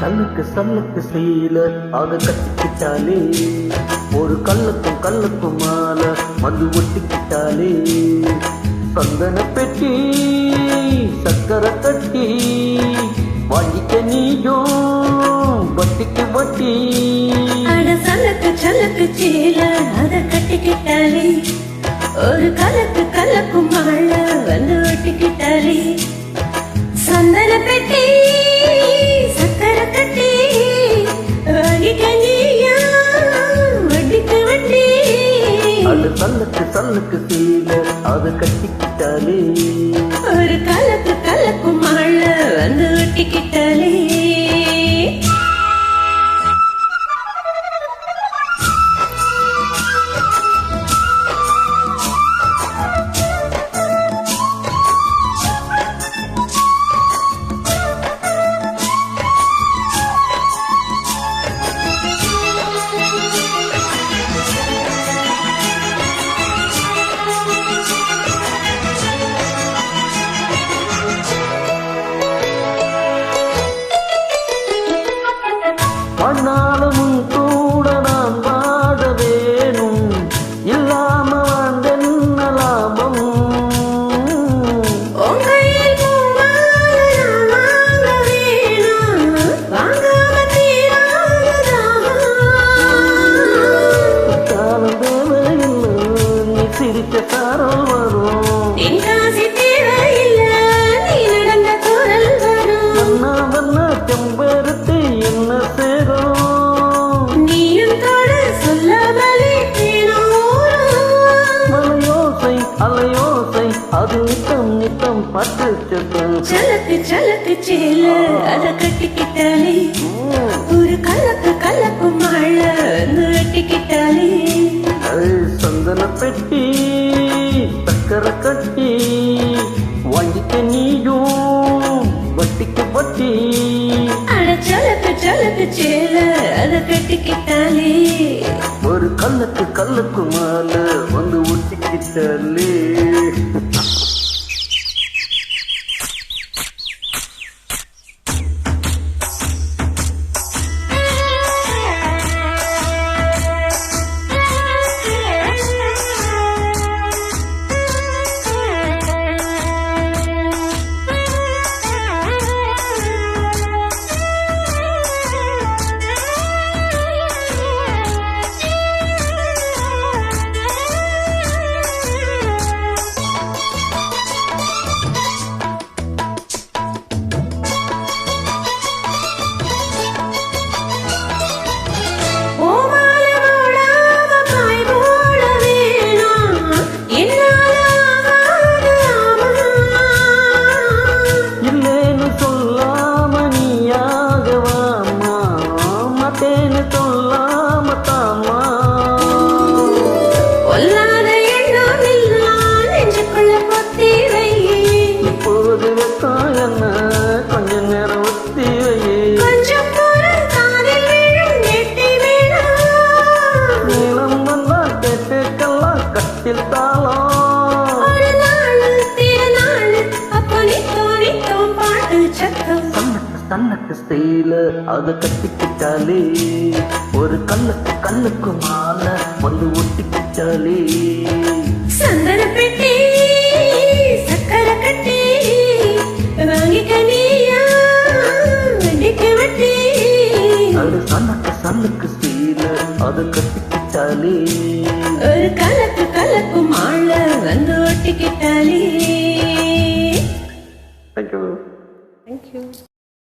சல்லுக்கு சல்லுக்கு செய்யல அதை கட்டிக்கிட்டாலே. ஒரு கல்லுக்கும் கல்லுக்கும் மால மது ஒட்டிக்கிட்டாலே. சந்தன பெட்டி சக்கரை கட்டி வாங்கிக்க நீயும் வட்டிக்கு வட்டி. சலக்கு சலக்கு சீல அத கட்டிக்கிட்டாலே ஒரு கலக்கு கலக்கும் மழ வந்து ஒட்டிக்கிட்டாலே சந்தன பெட்டி சக்கர கட்டி அது சல்லுக்கு சல்லுக்கு செய்யல அதை கட்டிக்கிட்டாலே ஒரு கலக்கு கலக்கும் மழ சாரல் வரும். என் காசு தேவையில்லை, நீ நடந்த குரல் வரும். வண்ணா வண்ணா செம்பருத்தி என்ன சேரும் நீயும் தொட சொல்லாமலே. மலையோசை அலையோசை அது நித்தம் நித்தம் செல்லும். சலக்கு சலக்கு சேல அத கட்டிக்கிட்டாலே. ஒரு கலக்கு கலக்கு மழை வந்து வெட்டிக்கிட்டாலே. சந்தன பெட்டி கட்டி வாங்கிக்க நீயும் வட்டிக்கு வட்டி அட சலக்கு சலக்கு சேல அத கட்டிக்கிட்டாலே ஒரு கல்லுக்கு கல்லுக்கு மேல வந்து ஒட்டிக்கிட்டாலே ஸ்டைல அத கட்டிக்கிட்டாலே ஒரு கல்லுக்கு கல்லுக்கு மால வந்து ஒட்டிக்கிட்டாலே. சந்தன பெட்டி, சக்கரை கட்டி, நீயா, வண்டிக்கு வட்டி. அது சண்ணுக்கு சண்ணுக்கு ஸ்டைல அத கட்டிக்கிட்டாலே. ஒரு கலக்கு கலக்கு மாலை வந்து ஒட்டிக்கிட்டாலே. Thank you thank you